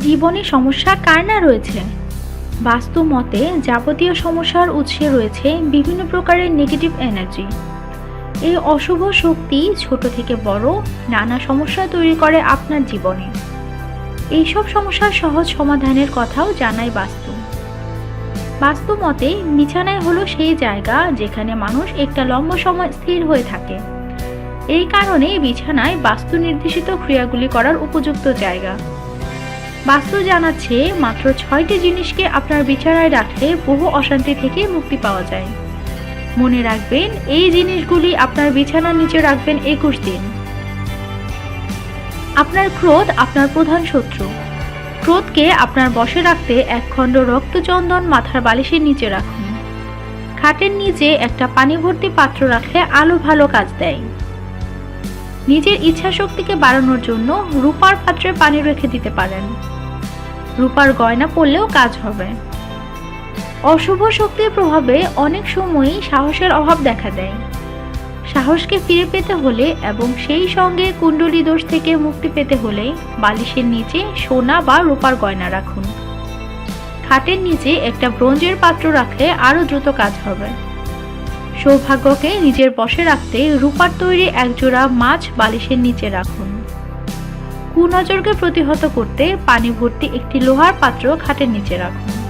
জীবনে সমস্যা কার না রয়েছে? বাস্তু মতে যাবতীয় সমস্যার উৎসে রয়েছে বিভিন্ন প্রকারের নেগেটিভ এনার্জি এই অশুভ শক্তি ছোট থেকে বড় নানা সমস্যা তৈরি করে আপনার জীবনে। এইসব সমস্যার সহজ সমাধানের কথাও জানায় বাস্তু। বাস্তু মতে বিছানায় হলো সেই জায়গা যেখানে মানুষ একটা লম্বা সময় স্থির হয়ে থাকে। এই কারণে বিছানায় বাস্তু নির্দেশিত ক্রিয়াগুলি করার উপযুক্ত জায়গা। বাস্তু জানাচ্ছে, মাত্র ছয়টি জিনিসকে আপনার বিছানায় রাখলে বহু অশান্তি থেকে মুক্তি পাওয়া যায়। মনে রাখবেন, এই জিনিসগুলি আপনার বিছানার নিচে রাখবেন একুশ দিন। আপনার ক্রোধ আপনার প্রধান শত্রু। ক্রোধকে আপনার বশে রাখতে এক খণ্ড রক্তচন্দন মাথার বালিশের নিচে রাখুন। খাটের নিচে একটা পানি ভর্তি পাত্র রাখলে আলো ভালো কাজ দেয়। নিজের ইচ্ছা শক্তিকে বাড়ানোর জন্য রূপার পাত্রে পানি রেখে দিতে পারেন। রূপার গয়না পরলেও কাজ হবে। অশুভ শক্তির প্রভাবে অনেক সময়ই সাহসের অভাব দেখা দেয়। সাহসকে ফিরে পেতে হলে এবং সেই সঙ্গে কুণ্ডলী দোষ থেকে মুক্তি পেতে হলে বালিশের নিচে সোনা বা রূপার গয়না রাখুন। খাটের নিচে একটা ব্রোঞ্জের পাত্র রাখলে আরও দ্রুত কাজ হবে। সৌভাগ্যকে নিজের বশে রাখতে রূপার তৈরি একজোড়া মাছ বালিশের নিচে রাখুন। কুনজরকে প্রতিহত করতে পানি ভর্তি একটি লোহার পাত্র খাটের নিচে রাখুন।